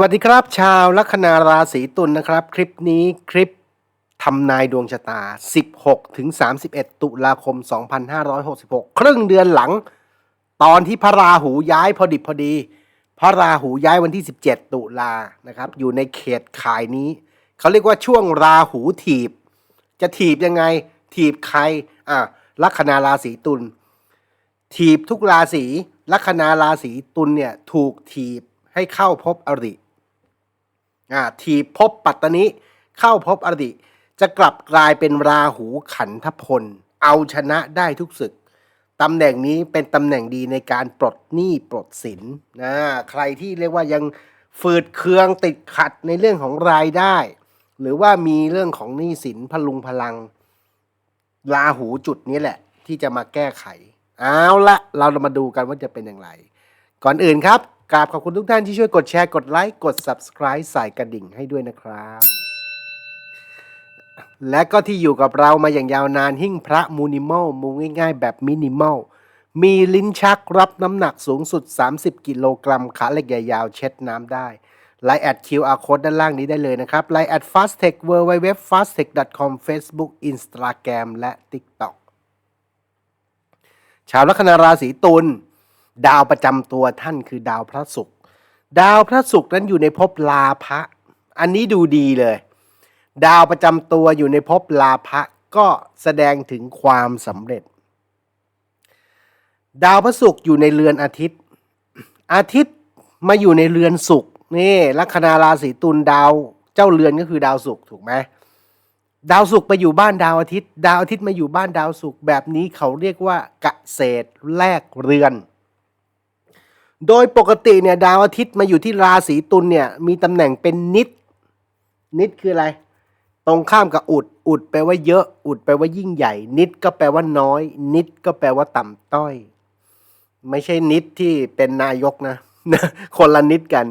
วัสดีครับ ชาวลัคนาราศีตุลนะครับ คลิปนี้คลิปทำนายดวงชะตา 16 ถึง 31 ตุลาคม 2566 ครึ่งเดือนหลัง ตอนที่พระราหูย้ายพอดิบพอดี พระราหูย้ายวันที่ 17 ตุลานะครับ อยู่ในเขตขายนี้ เขาเรียกว่าช่วงราหูถีบ จะถีบยังไง ถีบใครอะลัคนาราศีตุลถีบทุกราศีลัคนาราศีตุลเนี่ยถูกถีบให้เข้าพบอริ อ่าถีบพบปัตตนิเข้าพบอริจะกลับกลายเป็นราหูขันธพล เอาชนะได้ทุกศึกตำแหน่งนี้เป็นตำแหน่งดีในการปลดหนี้ปลดสินนะใครที่เรียกว่ายังฝืดเคืองติดขัดในเรื่องของรายได้ หรือว่ามีเรื่องของหนี้สินพลุงพลังราหูจุดนี้แหละ ที่จะมาแก้ไข เอาละเรามาดูกันว่าจะเป็นอย่างไร ก่อนอื่นครับ กราบขอบคุณทุกท่านที่ช่วยกดแชร์ กดไลค์ กด Subscribe ใส่กระดิ่งให้ด้วยนะครับ และก็ที่อยู่กับเรามาอย่างยาวนานหิ้งพระมูนิมอลมูง่ายๆ แบบมินิมอลมีลิ้นชักรับน้ำหนักสูงสุด 30 กิโลกรัมขาเหล็กใหญ่ยาวเช็ดน้ำได้ไลน์แอด QR code ด้านล่างนี้ได้เลยนะครับไลน์แอด fastech www fastech com facebook instagram และ tiktok ชาวลัคนาราศีตุล ดาวประจำตัวท่านคือดาวพระศุกร์ดาวพระศุกร์นั้นอยู่ในภพลาภะอันนี้ดูดีเลย ดาวประจำตัวอยู่ในภพลาภะก็แสดงถึงความสำเร็จ ดาวพระศุกร์อยู่ในเรือนอาทิตย์ อาทิตย์มาอยู่ในเรือนศุกร์นี่ลัคนาราศีตุลดาวเจ้าเรือนก็คือดาวศุกร์ถูกไหมดาวศุกร์ไปอยู่บ้านดาวอาทิตย์ ดาวอาทิตย์มาอยู่บ้านดาวศุกร์แบบนี้เขาเรียกว่าเกษตรแลกเรือน โดยปกติเนี่ยดาวอาทิตย์มาอยู่ที่ราศีตุลเนี่ยมีตำแหน่งเป็นนิด นิดคืออะไร ตรงข้ามกับอุด อุดแปลว่าเยอะ อุดแปลว่ายิ่งใหญ่ นิดก็แปลว่าน้อย นิดก็แปลว่าต่ำต้อย ไม่ใช่นิดที่เป็นนายกนะคนละนิดกัน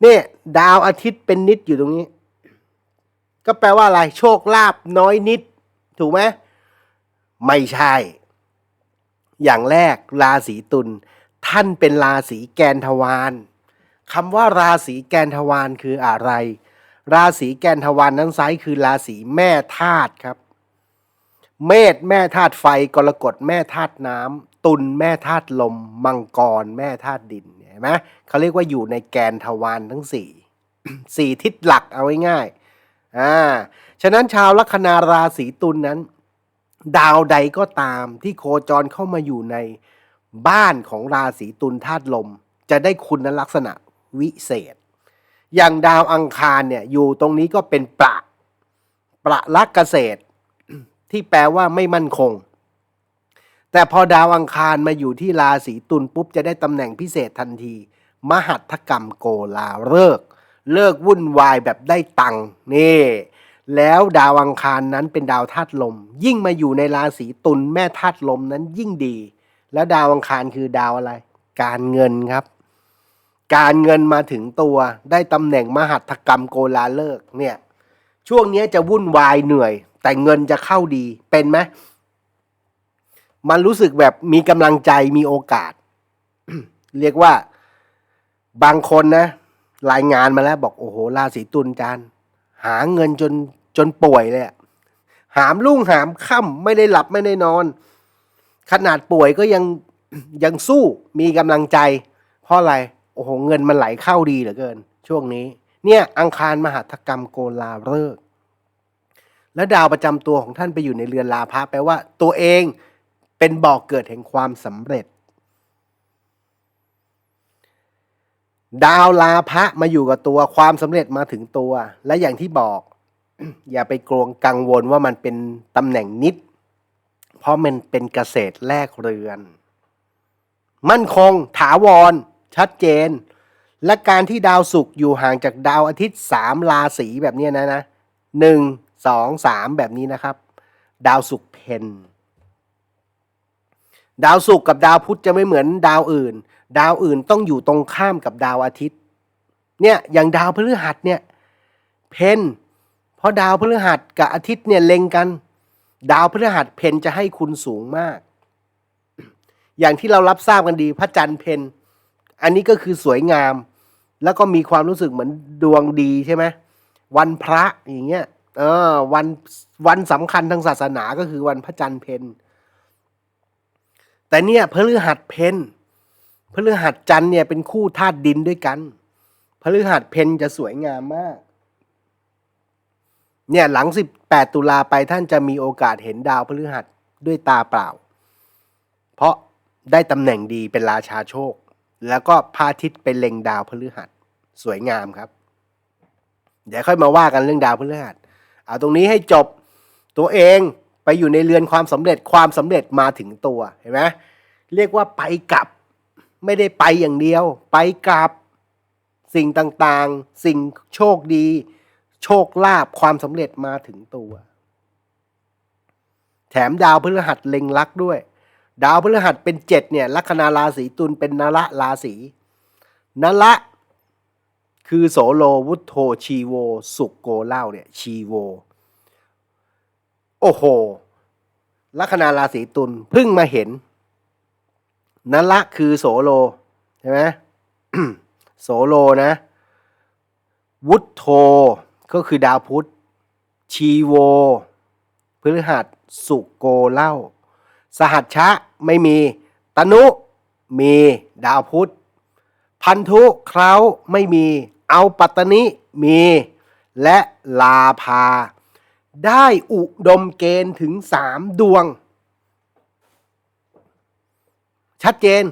เนี่ยดาวอาทิตย์เป็นนิดอยู่ตรงนี้ ก็แปลว่าอะไร โชคลาภน้อยนิด ถูกไหมไม่ใช่ อย่างแรกราศีตุล ท่านเป็นราศีแกนทวารคำว่าราศีแกนทวารคืออะไร ราศีแกนทวารนั้นซ้ายคือราศีแม่ธาตุครับ เมษแม่ธาตุไฟกรกฎแม่ธาตุน้ำตุลแม่ธาตุลม มังกร แม่ธาตุดินเห็นไหมเขาเรียกว่าอยู่ในแกนทวารทั้งสี่สี่ทิศหลักเอาง่ายๆอ่าฉะนั้นชาวลัคนาราศีตุลนั้น ดาวใดก็ตามที่โคจรเข้ามาอยู่ใน บ้านของราศีตุลธาตุลม จะได้คุณลักษณะวิเศษ อย่างดาวอังคารเนี่ยอยู่ตรงนี้ก็เป็นประ ประลักเกษตร ที่แปลว่าไม่มั่นคง แต่พอดาวอังคารมาอยู่ที่ราศีตุลปุ๊บจะได้ตำแหน่งพิเศษทันที มหัตถกรรมโกลาเลิก เลิกวุ่นวายแบบได้ตังค์นี่แล้วดาวอังคารนั้นเป็นดาวธาตุลม ยิ่งมาอยู่ในราศีตุลแม่ธาตุลมนั้นยิ่งดี แล้วดาวอังคารคือดาวอะไร การเงินครับ การเงินมาถึงตัวได้ตำแหน่งมหัตถกรรมโกลาเลิกเนี่ย ช่วงนี้จะวุ่นวายเหนื่อย แต่เงินจะเข้าดีเป็นไหมมันรู้สึกแบบมีกำลังใจมีโอกาส เรียกว่าบางคนนะ รายงานมาแล้วบอกโอ้โหราศีตุลจานหาเงินจนจนป่วยเลยหามรุ่งหามค่ำไม่ได้หลับไม่ได้นอน ขนาดป่วยก็ยังยังสู้มีกำลังใจ เพราะอะไร โอ้โห เงินมันไหลเข้าดีเหลือเกิน ช่วงนี้ เนี่ยอังคารมหัตกรรมโกลาเลิกษ์และดาวประจำตัวของท่านไปอยู่ในเรือนลาภะแปลว่า ตัวเองเป็นบ่อกเกิดแห่งความสำเร็จ ดาวลาภะมาอยู่กับตัวความสำเร็จมาถึงตัว และอย่างที่บอก อย่าไปกลวงกังวลว่ามันเป็นตำแหน่งนิด เพราะมันเป็นเกษตรแลกเรือน มั่นคง ถาวร ชัดเจน และการที่ดาวศุกร์อยู่ห่างจากดาวอาทิตย์สามราศีแบบนี้นะนะหนึ่งสองสามแบบนี้นะครับ ดาวศุกร์เพนดาวศุกร์กับดาวพุธจะไม่เหมือนดาวอื่น ดาวอื่นต้องอยู่ตรงข้ามกับดาวอาทิตย์ เนี่ยอย่างดาวพฤหัสเนี่ยเพนเพราะดาวพฤหัสกับอาทิตย์เนี่ยเล็งกัน ดาวพฤหัสเพนจะให้คุณสูงมาก อย่างที่เรารับทราบกันดี พระจันทร์เพนอันนี้ก็คือสวยงาม แล้วก็มีความรู้สึกเหมือนดวงดีใช่ไหมวันพระอย่างเงี้ยเออวันวันสำคัญทางศาสนาก็คือวันพระจันทร์เพนแต่เนี่ยพฤหัสเพนพฤหัสจันทร์เนี่ยเป็นคู่ธาตุดินด้วยกันพฤหัสเพนจะสวยงามมาก เนี่ยหลัง 18 ตุลาไปท่านจะมีโอกาสเห็นดาวพฤหัสด้วยตาเปล่า เพราะได้ตำแหน่งดีเป็นราชาโชค แล้วก็พระอาทิตย์เป็นเล็งดาวพฤหัสสวยงามครับ เดี๋ยวค่อยมาว่ากันเรื่องดาวพฤหัสเอาตรงนี้ให้จบตัวเองไปอยู่ในเรือนความสำเร็จความสำเร็จมาถึงตัวเห็นไหมเรียกว่าไปกลับไม่ได้ไปอย่างเดียว ไปกลับสิ่งต่างๆ สิ่งโชคดี โชคลาภความสำเร็จมาถึงตัว แถมดาวพฤหัสเล็งลักด้วย ดาวพฤหัสเป็นเจ็ดเนี่ยลัคนาราศีตุลเป็นนละราศีนละคือโสโลวุฒโธชีโว สุกโกเล่าเนี่ย ชีโว โอ้โหลัคนาราศีตุลเพิ่งมาเห็นนละคือโสโลใช่ไหมโสโลนะ วุฒโธ ก็คือดาวพุธชีโวพฤหัสสุโกเล่า สหัชชะไม่มี ตนุ มีดาวพุธ พันธุเคราไม่มี เอาปัตตนิมี และลาภาได้อุดมเกณฑ์ถึงสามดวง ชัดเจน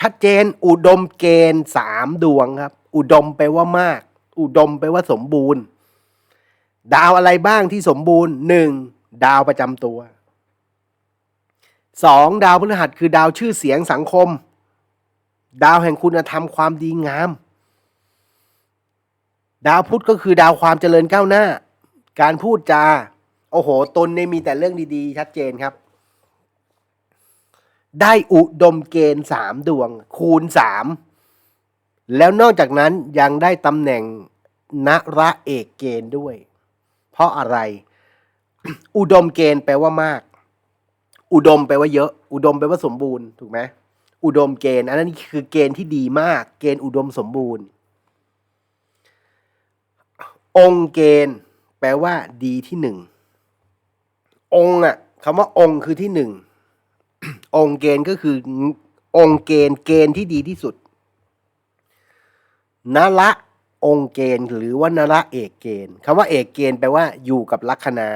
ชัดเจนอุดมเกณฑ์สามดวงครับ อุดมแปลว่ามาก อุดมแปลว่าสมบูรณ์ ดาวอะไรบ้างที่สมบูรณ์หนึ่งดาวประจำตัวสองดาวพฤหัสคือดาวชื่อเสียงสังคม ดาวแห่งคุณธรรมความดีงาม ดาวพุธก็คือดาวความเจริญก้าวหน้า การพูดจา โอ้โห ตนเนี่ยมีแต่เรื่องดีๆ ชัดเจนครับ ได้อุดมเกณฑ์สามดวง คูณสามแล้วนอกจากนั้นยังได้ตำแหน่ง นระเอกเกณฑ์ด้วย เพราะอะไร อุดมเกณฑ์แปลว่ามาก อุดมแปลว่าเยอะ อุดมแปลว่าสมบูรณ์ถูกไหมอุดมเกณฑ์ อันนั้นคือเกณฑ์ที่ดีมาก เกณฑ์อุดมสมบูรณ์ องค์เกณฑ์ แปลว่า ดีที่หนึ่ง องค์อะคำว่าองค์คือที่หนึ่ง องค์เกณฑ์ก็คือ องค์เกณฑ์ เกณฑ์ที่ดีที่สุดนละ องค์เกณฑ์ หรือว่านละเอกเกณฑ์คำว่าเอกเกณฑ์แปลว่าอยู่กับลัคนา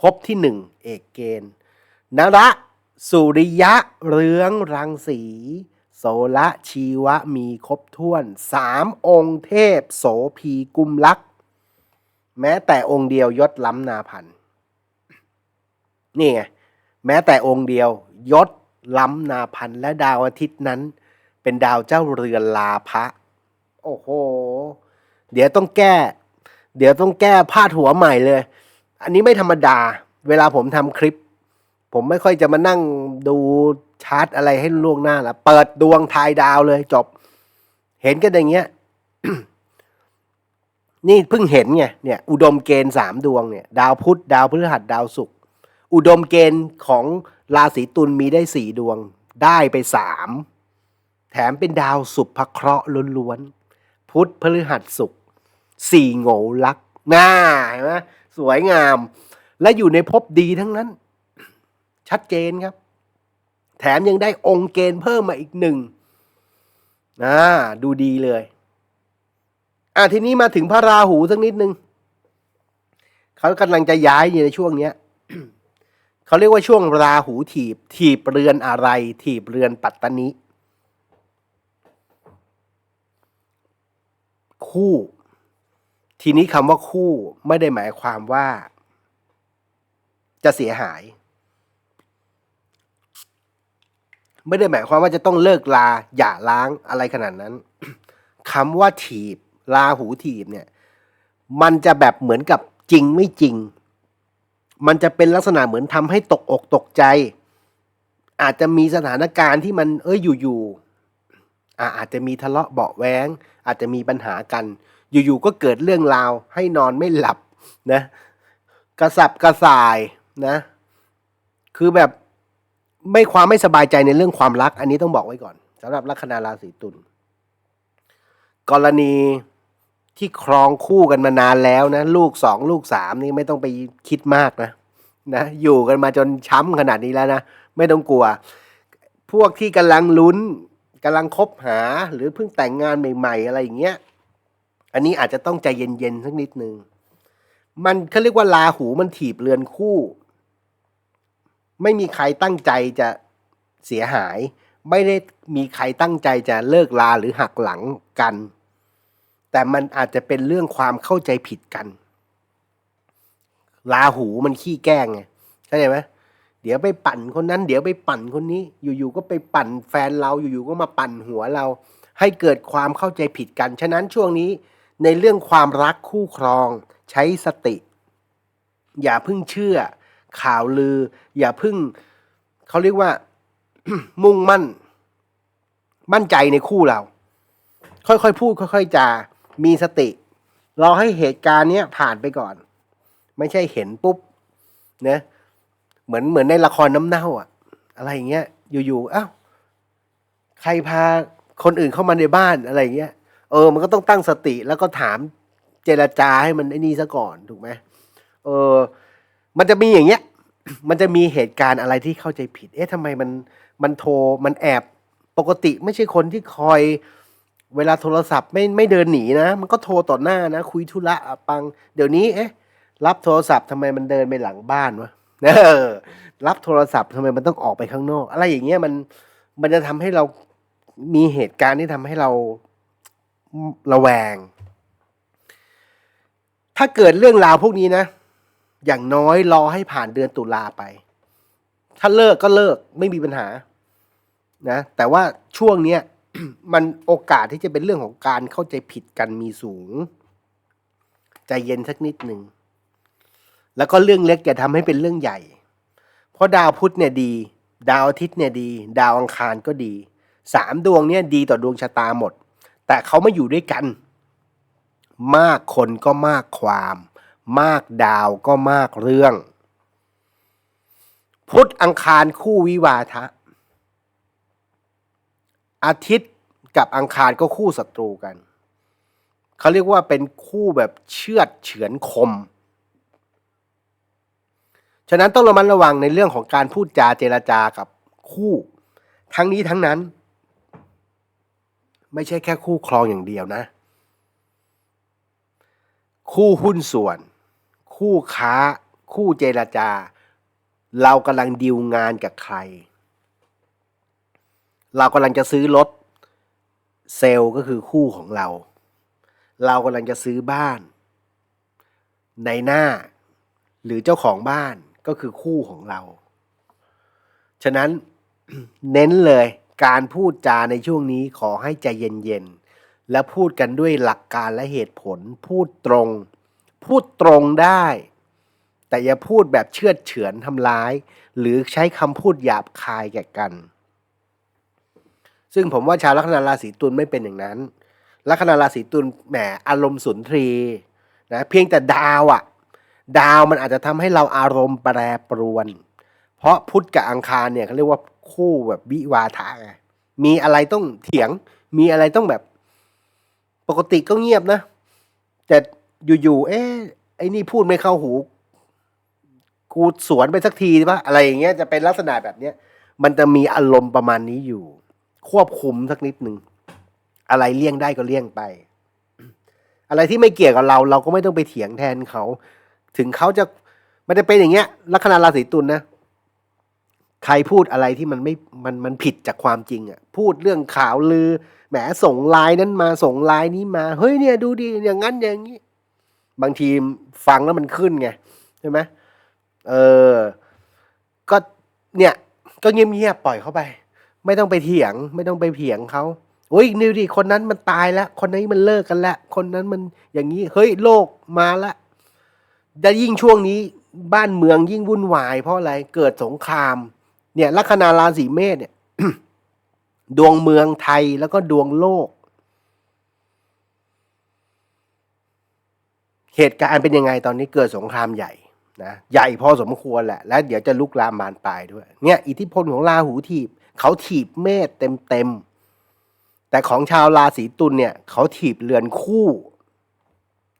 พบที่หนึ่งเอกเกณฑ์นละสุริยะเรืองรังสี โสละชีวะมีครบถ้วนสามองค์เทพ โสพีกุมลัก แม้แต่องค์เดียวยศล้ำนาพันนี่ไงแม้แต่องค์เดียวยศล้ำนาพันและดาวอาทิตย์นั้น เป็นดาวเจ้าเรือนลาภะโอ้โห เดี๋ยวต้องแก้ เดี๋ยวต้องแก้พาดหัวใหม่เลย อันนี้ไม่ธรรมดา เวลาผมทำคลิป ผมไม่ค่อยจะมานั่งดูชาร์ตอะไรให้ล่วงหน้าละเปิดดวงทายดาวเลยจบ เห็นกันอย่างเงี้ยนี่เพิ่งเห็นไงเนี่ยอุดมเกณฑ์สามดวงเนี่ยดาวพุธดาวพฤหัสดาวศุกร์อุดมเกณฑ์ของราศีตุลมีได้สี่ดวง ได้ไปสามแถมเป็นดาวสุภเคราะห์ล้วนๆ พุธพฤหัสศุกร์สี่โง่ลักษณ์น่าเห็นไหมสวยงาม และอยู่ในภพดีทั้งนั้น ชัดเจนครับ แถมยังได้องค์เกณฑ์เพิ่มมาอีกหนึ่งนะดูดีเลย อะทีนี้มาถึงพระราหูสักนิดนึงเขากำลังจะย้ายอยู่ในช่วงเนี้ยเขาเรียกว่าช่วงราหูถีบ ถีบเรือนอะไร ถีบเรือนปัตตนิ คู่ ทีนี้คำว่าคู่ไม่ได้หมายความว่า จะเสียหาย ไม่ได้หมายความว่าจะต้องเลิกลาอย่าล้างอะไรขนาดนั้นคำว่าถีบลาหูถีบเนี่ย มันจะแบบเหมือนกับจริงไม่จริง มันจะเป็นลักษณะเหมือนทำให้ตกอกตกใจ อาจจะมีสถานการณ์ที่มันเอ้ยอยู่ๆอาอาจจะมีทะเลาะเบาะแว้ง อาจจะมีปัญหากัน อยู่ๆก็เกิดเรื่องราวให้นอนไม่หลับนะกระสับกระส่ายนะ คือแบบไม่ความไม่สบายใจในเรื่องความรัก อันนี้ต้องบอกไว้ก่อนสำหรับลัคนาราศีตุลกรณีที่ครองคู่กันมานานแล้วนะ ลูกสองลูกสามนี่ไม่ต้องไปคิดมากนะนะ อยู่กันมาจนช้ำขนาดนี้แล้วนะ ไม่ต้องกลัว พวกที่กำลังลุ้น กำลังคบหาหรือเพิ่งแต่งงานใหม่ ๆ อะไรอย่างเงี้ย อันนี้อาจจะต้องใจเย็นๆสักนิดนึง มันเขาเรียกว่าลาหูมันถีบเรือนคู่ ไม่มีใครตั้งใจจะเสียหาย ไม่ได้มีใครตั้งใจจะเลิกลาหรือหักหลังกัน แต่มันอาจจะเป็นเรื่องความเข้าใจผิดกันลาหูมันขี้แกล้งไงเข้าใจไหม เดี๋ยวไปปั่นคนนั้น เดี๋ยวไปปั่นคนนี้ อยู่ๆก็ไปปั่นแฟนเราอยู่ๆก็มาปั่นหัวเรา ให้เกิดความเข้าใจผิดกัน ฉะนั้นช่วงนี้ในเรื่องความรักคู่ครอง ใช้สติ อย่าพิ่งเชื่อ ข่าวลือ อย่าพิ่งเขาเรียกว่า มุ่งมั่น มั่นใจในคู่เรา ค่อยๆพูด ค่อย ๆจามีสติรอให้เหตุการณ์เนี้ยผ่านไปก่อน ไม่ใช่เห็นปุ๊บเนะ เหมือนเหมือนในละครน้ำเน่าอะอะไรอย่างเงี้ย อยู่ๆอ้าวใครพาคนอื่นเข้ามาในบ้านอะไรอย่างเงี้ยเออ มันก็ต้องตั้งสติแล้วก็ถามเจรจาให้มันไอ้นี่ซะก่อนถูกไหมเออ มันจะมีอย่างเงี้ย มันจะมีเหตุการณ์อะไรที่เข้าใจผิด เอ๊ะทำไมมันมันโทรมันแอบปกติไม่ใช่คนที่คอย เวลาโทรศัพท์ไม่ไม่เดินหนีนะ มันก็โทรต่อหน้านะ คุยธุระอะปัง เดี๋ยวนี้ เอ๊ะ รับโทรศัพท์ทำไมมันเดินไปหลังบ้านวะ เออรับโทรศัพท์ทำไมมันต้องออกไปข้างนอก อะไรอย่างเงี้ยมันมันจะทำให้เรามีเหตุการณ์ที่ทำให้เราระแวง ถ้าเกิดเรื่องราวพวกนี้นะ อย่างน้อยรอให้ผ่านเดือนตุลาไป ถ้าเลิกก็เลิกไม่มีปัญหา นะ แต่ว่าช่วงเนี้ยมันโอกาสที่จะเป็นเรื่องของการเข้าใจผิดกันมีสูง ใจเย็นสักนิดหนึ่ง แล้วก็เรื่องเล็กอย่าทำให้เป็นเรื่องใหญ่ เพราะดาวพุธเนี่ยดี ดาวอาทิตย์เนี่ยดี ดาวอังคารก็ดีสามดวงเนี่ยดีต่อดวงชะตาหมด แต่เขามาอยู่ด้วยกัน มากคนก็มากความ มากดาวก็มากเรื่อง พุธอังคารคู่วิวาทะ อาทิตย์กับอังคารก็คู่ศัตรูกัน เขาเรียกว่าเป็นคู่แบบเชือดเฉือนคม ฉะนั้นต้องระมัดระวังในเรื่องของการพูดจาเจรจากับคู่ ทั้งนี้ทั้งนั้น ไม่ใช่แค่คู่ครองอย่างเดียวนะ คู่หุ้นส่วน คู่ค้า คู่เจรจา เรากำลังดีลงานกับใคร เรากำลังจะซื้อรถเซลล์ก็คือคู่ของเรา เรากำลังจะซื้อบ้าน ในหน้า หรือเจ้าของบ้าน ก็คือคู่ของเรา ฉะนั้นเน้นเลยการพูดจาในช่วงนี้ขอให้ใจเย็นๆ และพูดกันด้วยหลักการและเหตุผล พูดตรง พูดตรงได้ แต่อย่าพูดแบบเชื่อดเฉือนทำร้าย หรือใช้คำพูดหยาบคายแก่กัน ซึ่งผมว่าชาวลัคนาราศีตุลไม่เป็นอย่างนั้นลัคนาราศีตุลแหมอารมณ์สุนทรีนะเพียงแต่ดาวอะ ดาวมันอาจจะทำให้เราอารมณ์แปรปรวน เพราะพุธกับอังคารเนี่ยเขาเรียกว่าคู่แบบวิวาทะไงมีอะไรต้องเถียง มีอะไรต้องแบบ ปกติก็เงียบนะแต่อยู่ๆเอ๊ะไอ้นี่พูดไม่เข้าหู กูสวนไปสักทีป่ะอะไรอย่างเงี้ยจะเป็นลักษณะแบบเนี้ยมันจะมีอารมณ์ประมาณนี้อยู่ ควบคุมสักนิดหนึ่งอะไรเลี่ยงได้ก็เลี่ยงไป อะไรที่ไม่เกี่ยวกับเรา เราก็ไม่ต้องไปเถียงแทนเขา ถึงเขาจะมันจะเป็นอย่างเงี้ยลัคนาราศีตุลนะใครพูดอะไรที่มันไม่มันมันผิดจากความจริงอะ่ะ พูดเรื่องข่าวลือแหมส่งไลน์นั้นมาส่งไลน์นี้มา เฮ้ยเนี่ยดูดิอย่างนั้นอย่างนี้ บางทีฟังแล้วมันขึ้นไงใช่ไหมเออ ก็เนี่ย ก็เงียบๆปล่อยเขาไป ไม่ต้องไปเถียง ไม่ต้องไปเถียงเขาโอ้ยนิวดิคนนั้นมันตายแล้ว คนนี้มันเลิกกันแล้ว คนนั้นมันอย่างนี้ เฮ้ยโลกมาละ จะยิ่งช่วงนี้บ้านเมืองยิ่งวุ่นวาย เพราะอะไรเกิดสงคราม เนี่ยลัคนาราศีเมษเนี่ย ดวงเมืองไทยแล้วก็ดวงโลก เหตุการณ์เป็นยังไงตอนนี้เกิดสงครามใหญ่นะใหญ่พอสมควรแหละ แล้วเดี๋ยวจะลุกลามบานปลายด้วย เนี่ย อิทธิพลของราหูถีบ เขาถีบเมษเต็มเต็มแต่ของชาวราศีตุลเนี่ย เขาถีบเรือนคู่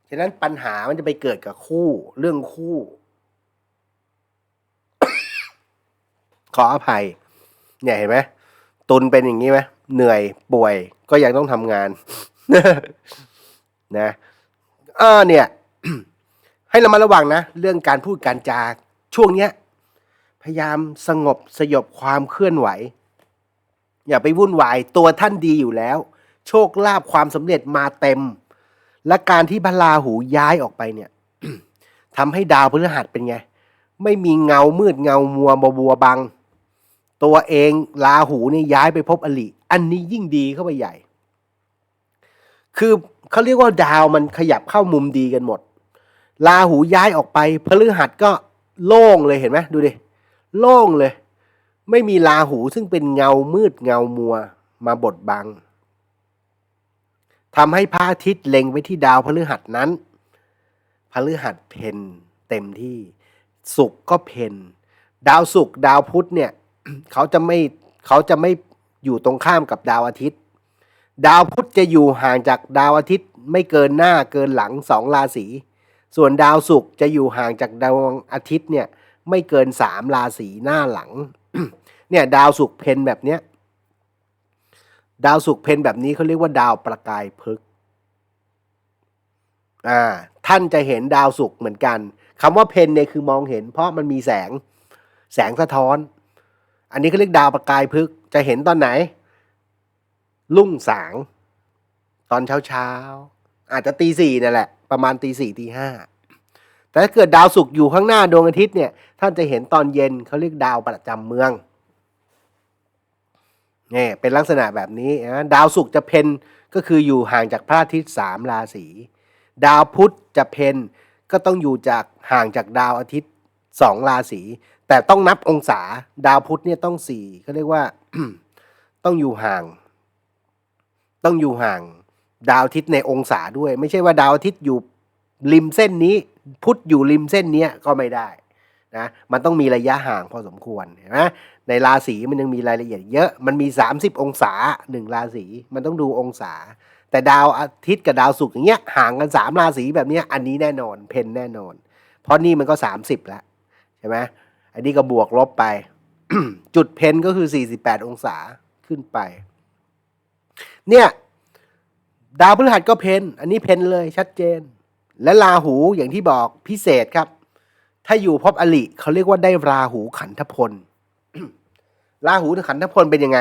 ฉะนั้นปัญหามันจะไปเกิดกับคู่เรื่องคู่ ขออภัย เนี่ยเห็นไหมตุลเป็นอย่างนี้ไหมเหนื่อยป่วยก็ยังต้องทำงาน นะเออเนี่ย ให้เรามาระวังนะ เรื่องการพูดการจาช่วงเนี้ย พยายามสงบสยบความเคลื่อนไหว อย่าไปวุ่นวายตัวท่านดีอยู่แล้ว โชคลาภความสำเร็จมาเต็ม และการที่พระราหูย้ายออกไปเนี่ยทำให้ดาวพฤหัสเป็นไง ไม่มีเงามืดเงามัวบบัวบัง ตัวเองราหูนี่ย้ายไปพบอลิอันนี้ยิ่งดีเข้าไปใหญ่ คือเขาเรียกว่าดาวมันขยับเข้ามุมดีกันหมดราหูย้ายออกไปพฤหัสก็โล่งเลยเห็นไหมดูดิโล่งเลย ไม่มีราหูซึ่งเป็นเงามืดเงามัวมาบดบัง ทำให้พระอาทิตย์เล็งไปที่ดาวพฤหัสนั้น พฤหัสเพนเต็มที่ศุกร์ก็เพนดาวศุกร์ดาวพุธเนี่ยเขาจะไม่เขาจะไม่อยู่ตรงข้ามกับดาวอาทิตย์ ดาวพุธจะอยู่ห่างจากดาวอาทิตย์ไม่เกินหน้าเกินหลังสองราศีส่วนดาวศุกร์จะอยู่ห่างจากดาวอาทิตย์เนี่ยไม่เกินสามราศีหน้าหลัง เนี่ยดาวศุกร์เพนแบบเนี้ย ดาวศุกเพนแบบนี้เขาเรียกว่าดาวประกายพฤกษ์อ่าท่านจะเห็นดาวศุกเหมือนกันคำว่าเพนเนี่ยคือมองเห็น เพราะมันมีแสงแสงสะท้อน อันนี้เขาเรียกดาวประกายพฤกษ์จะเห็นตอนไหน ลุ่งสาง ตอนเช้าเช้าอาจจะตีสี่นั่นแหละ ประมาณตีสี่ตีห้าแต่ถ้าเกิดดาวศุกร์อยู่ข้างหน้าดวงอาทิตย์เนี่ย ท่านจะเห็นตอนเย็นเขาเรียกดาวประจำเมือง เนี่ยเป็นลักษณะแบบนี้นะดาวศุกร์จะเพนก็คืออยู่ห่างจากพระอาทิตย์สามราศีดาวพุธจะเพนก็ต้องอยู่จากห่างจากดาวอาทิตย์สองราศีแต่ต้องนับองศาดาวพุธเนี่ยต้องสี่เขาเรียกว่าต้องอยู่ห่าง ต้องอยู่ห่าง ดาวอาทิตย์ในองศาด้วย ไม่ใช่ว่าดาวอาทิตย์อยู่ริมเส้นนี้ พุธอยู่ริมเส้นนี้ก็ไม่ได้ นะมันต้องมีระยะห่างพอสมควรเห็นไหมในราศีมันยังมีรายละเอียดเยอะมันมี 30 องศาหนึ่งราศีมันต้องดูองศา แต่ดาวอาทิตย์กับดาวศุกร์อย่างเงี้ยห่างกันสามราศีแบบเนี้ยอันนี้แน่นอนเพนแน่นอน เพราะนี่มันก็ 30แล้วใช่ไหมอันนี้ก็บวกลบไป จุดเพนก็คือ 48 องศาขึ้นไป เนี่ยดาวพฤหัสก็เพนอันนี้เพนเลยชัดเจน และราหูอย่างที่บอกพิเศษครับ ถ้าอยู่พบอลิเขาเรียกว่าได้ราหูขันธพล ราหูขันธพลเป็นยังไง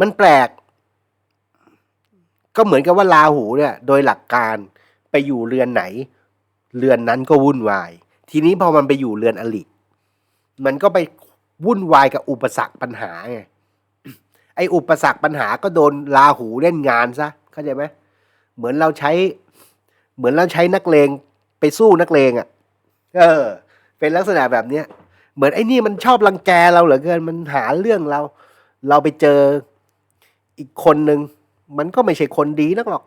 มันแปลก ก็เหมือนกับว่าราหูเนี่ย โดยหลักการไปอยู่เรือนไหน เรือนนั้นก็วุ่นวาย ทีนี้พอมันไปอยู่เรือนอลิ มันก็ไปวุ่นวายกับอุปสรรคปัญหาไงไอ้อุปสรรคปัญหาก็โดนราหูเล่นงานซะเข้าใจไหมเหมือนเราใช้ เหมือนเราใช้นักเลงไปสู้นักเลงอะ่ะ เออ เป็นลักษณะแบบเนี้ย เหมือนไอ้นี่มันชอบรังแกเราเหลือเกิน มันหาเรื่องเรา เราไปเจออีกคนหนึ่งมันก็ไม่ใช่คนดีนักหรอก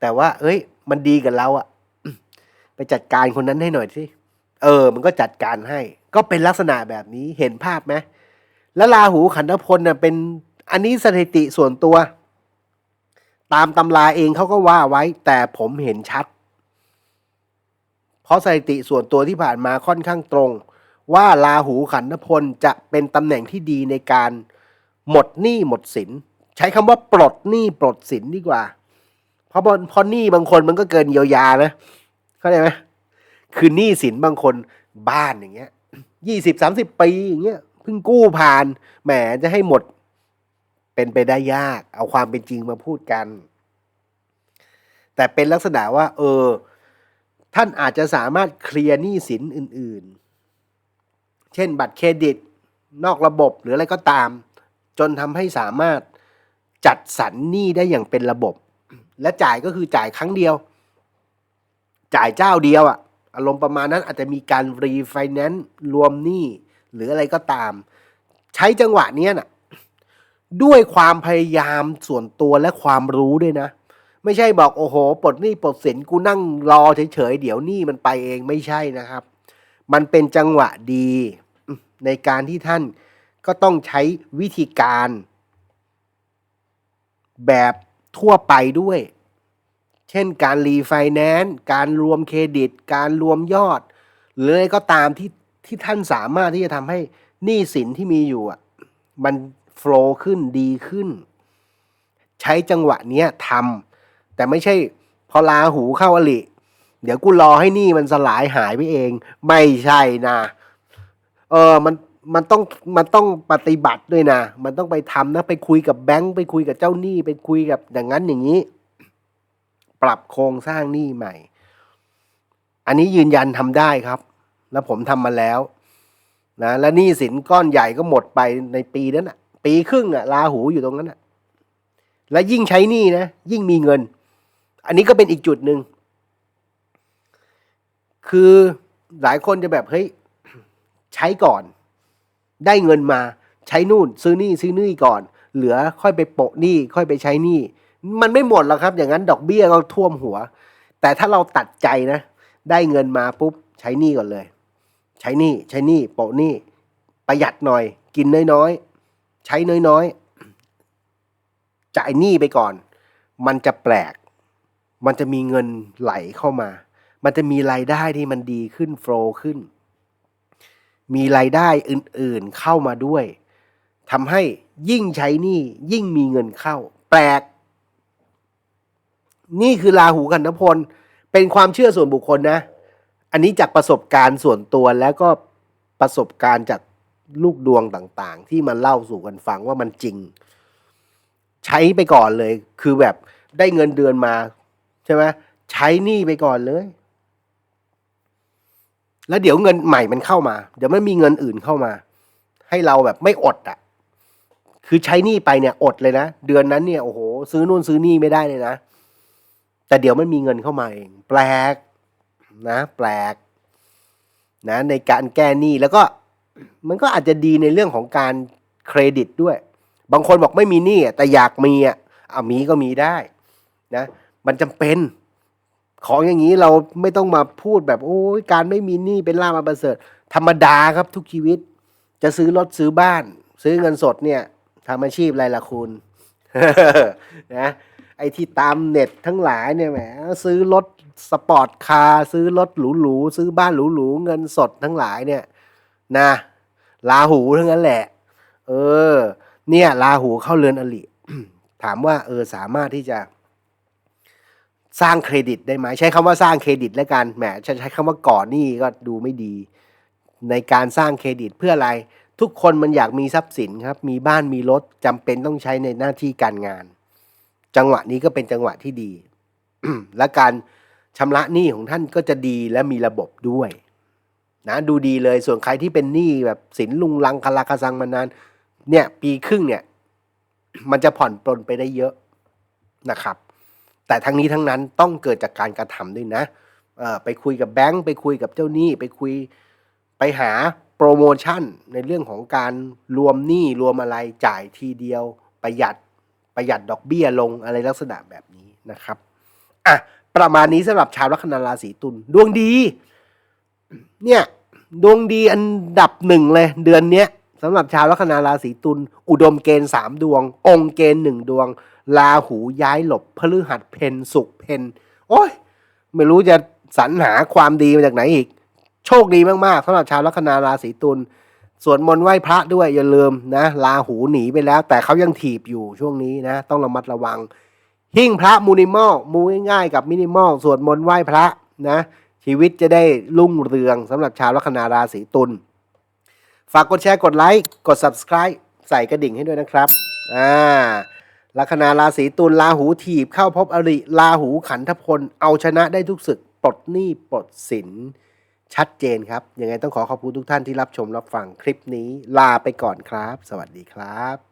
แต่ว่า เอ้ย มันดีกับเราอะ่ะไปจัดการคนนั้นให้หน่อยสิเออ มันก็จัดการให้ ก็เป็นลักษณะแบบนี้เห็นภาพไหมแล้วราหูขันธพลเนี่ยเป็นอันนี้สถิติส่วนตัว ตามตำราเองเขาก็ว่าไว้ แต่ผมเห็นชัด เพราะสถิติส่วนตัวที่ผ่านมาค่อนข้างตรง ว่าราหูขันธพลจะเป็นตำแหน่งที่ดีในการหมดหนี้หมดสิน ใช้คำว่าปลดหนี้ปลดสินดีกว่า เพราะเพราะหนี้บางคนมันก็เกินเยียวยานะเข้าใจไหมคือหนี้สินบางคนบ้านอย่างเงี้ยยี่สิบสามสิบปีอย่างเงี้ยเพิ่งกู้ผ่านแหมจะให้หมดเป็นไปได้ยาก เอาความเป็นจริงมาพูดกัน แต่เป็นลักษณะว่า เออ ท่านอาจจะสามารถเคลียร์หนี้สินอื่นๆ เช่นบัตรเครดิต นอกระบบหรืออะไรก็ตาม จนทำให้สามารถจัดสรรหนี้ได้อย่างเป็นระบบ และจ่ายก็คือจ่ายครั้งเดียว จ่ายเจ้าเดียวอะอารมณ์ประมาณนั้นอาจจะมีการรีไฟแนนซ์รวมหนี้หรืออะไรก็ตาม ใช้จังหวะเนี้ยน่ะด้วยความพยายามส่วนตัวและความรู้ด้วยนะ ไม่ใช่บอกโอ้โหปลดหนี้ปลดสินกูนั่งรอเฉยๆเดี๋ยวหนี้มันไปเองไม่ใช่นะครับ มันเป็นจังหวะดีในการที่ท่านก็ต้องใช้วิธีการ แบบทั่วไปด้วย เช่นการรีไฟแนนซ์การรวมเครดิต การรวมยอด หรืออะไรก็ตามที่ที่ท่านสามารถที่จะทำให้หนี้สินที่มีอยู่อะมันโฟล์ขึ้นดีขึ้น ใช้จังหวะเนี้ยทำ แต่ไม่ใช่พอลาหูเข้าอลิเดี๋ยวกูรอให้หนี้มันสลายหายไปเอง ไม่ใช่นะ เออมันมันต้องมันต้องปฏิบัติด้วยนะ มันต้องไปทำนะ ไปคุยกับแบงค์ไปคุยกับเจ้าหนี้ไปคุยกับอย่างนั้นอย่างนี้ ปรับโครงสร้างหนี้ใหม่ อันนี้ยืนยันทำได้ครับ แล้วผมทำมาแล้วนะและหนี้สินก้อนใหญ่ก็หมดไปในปีนั้นอะ ปีครึ่งอะลาหูอยู่ตรงนั้นอะ และยิ่งใช้หนี้นะ ยิ่งมีเงิน อันนี้ก็เป็นอีกจุดหนึ่ง คือหลายคนจะแบบเฮ้ยใช้ก่อน ได้เงินมาใช้นู่น ซื้อนี่ซื้อนี่ก่อน เหลือค่อยไปโปะหนี้ค่อยไปใช้หนี้มันไม่หมดหรอกครับ อย่างนั้นดอกเบี้ยก็ท่วมหัว แต่ถ้าเราตัดใจนะ ได้เงินมาปุ๊บใช้หนี้ก่อนเลย ใช้หนี้ใช้หนี้โปะหนี้ประหยัดหน่อย กินน้อยๆใช้น้อยๆจ่ายหนี้ไปก่อน มันจะแปลก มันจะมีเงินไหลเข้ามา มันจะมีรายได้ที่มันดีขึ้นโฟล์ขึ้น มีรายได้อื่นๆเข้ามาด้วยทำให้ยิ่งใช้หนี้ยิ่งมีเงินเข้า แปลก นี่คือราหูกันนพล เป็นความเชื่อส่วนบุคคลนะ อันนี้จากประสบการณ์ส่วนตัวแล้วก็ประสบการณ์จากลูกดวงต่าง ๆ ที่มันเล่าสู่กันฟังว่ามันจริง ใช้ไปก่อนเลย คือแบบได้เงินเดือนมา ใช่ไหมใช้หนี้ไปก่อนเลย แล้วเดี๋ยวเงินใหม่มันเข้ามา เดี๋ยวมันมีเงินอื่นเข้ามา ให้เราแบบไม่อดอะ คือใช้หนี้ไปเนี่ยอดเลยนะ เดือนนั้นเนี่ยโอ้โหซื้อนู่นซื้อนี่ไม่ได้เลยนะ แต่เดี๋ยวมันมีเงินเข้ามาเอง แปลกนะ แปลก นะ ในการแก้หนี้แล้วก็มันก็อาจจะดีในเรื่องของการเครดิตด้วย บางคนบอกไม่มีหนี้แต่อยากมีอะอะมีก็มีได้นะ มันจำเป็น ของอย่างนี้เราไม่ต้องมาพูดแบบโอ้ยการไม่มีหนี้เป็นลามาประเสริฐ ธรรมดาครับทุกชีวิต จะซื้อรถซื้อบ้าน ซื้อเงินสดเนี่ยทำอาชีพอะไรล่ะคุณนะไอ้ที่ตามเน็ตทั้งหลายเนี่ยแหมซื้อรถสปอร์ตคาร์ซื้อรถหรูๆซื้อบ้านหรูๆเงินสดทั้งหลายเนี่ย นะลาหูทั้งนั้นแหละ เออ เนี่ยลาหูเข้าเรือนอลิถามว่า เออสามารถที่จะ สร้างเครดิตได้ไหมใช้คำว่าสร้างเครดิตแล้วกันแหมจะใช้คำว่าก่อนหนี่ก็ดูไม่ดี ในการสร้างเครดิตเพื่ออะไรทุกคนมันอยากมีทรัพย์สินครับ มีบ้านมีรถจำเป็นต้องใช้ในหน้าที่การงาน จังหวะนี้ก็เป็นจังหวะที่ดี และการชำระหนี้ของท่านก็จะดีและมีระบบด้วยนะดูดีเลยส่วนใครที่เป็นหนี้แบบสินลุงลังคาราคาซังมานาน เนี่ย ปีครึ่งเนี่ย มันจะผ่อนปลนไปได้เยอะนะครับ แต่ทั้งนี้ทั้งนั้นต้องเกิดจากการกระทำด้วยนะไปคุยกับแบงก์ไปคุยกับเจ้าหนี้ ไปคุยไปหาโปรโมชั่นในเรื่องของการรวมหนี้รวมอะไรจ่ายทีเดียว ประหยัดประหยัดดอกเบี้ยลงอะไรลักษณะแบบนี้นะครับอะประมาณนี้สำหรับชาวลัคนาราศีตุลดวงดี เนี่ยดวงดีอันดับหนึ่งเลย เดือนเนี้ย สำหรับชาวลัคนาราศีตุลอุดมเกณฑ์สามดวง องค์เกณฑ์หนึ่งดวงลาหูย้ายหลบพฤหัสเพนสุขเพนโอ้ย ไม่รู้จะสรรหาความดีมาจากไหนอีก โชคดีมากๆสำหรับชาวลัคนาราศีตุลสวดมนต์ไหว้พระด้วยอย่าลืมนะลาหูหนีไปแล้ว แต่เขายังถีบอยู่ช่วงนี้นะ ต้องระมัดระวัง หิ้งพระมูนิมอลมูง่ายๆกับมินิมอลสวดมนต์ไหว้พระนะ ชีวิตจะได้รุ่งเรืองสำหรับชาวลัคนาราศีตุล ฝากกดแชร์กดไลค์กด subscribe ใส่กระดิ่งให้ด้วยนะครับอ่าลัคนาราศีตุลลาหูถีบเข้าพบอริลาหูขันธพล เอาชนะได้ทุกศึกปลดหนี้ปลดสินชัดเจนครับ ยังไงต้องขอขอบคุณทุกท่านที่รับชมรับฟังคลิปนี้ ลาไปก่อนครับ สวัสดีครับ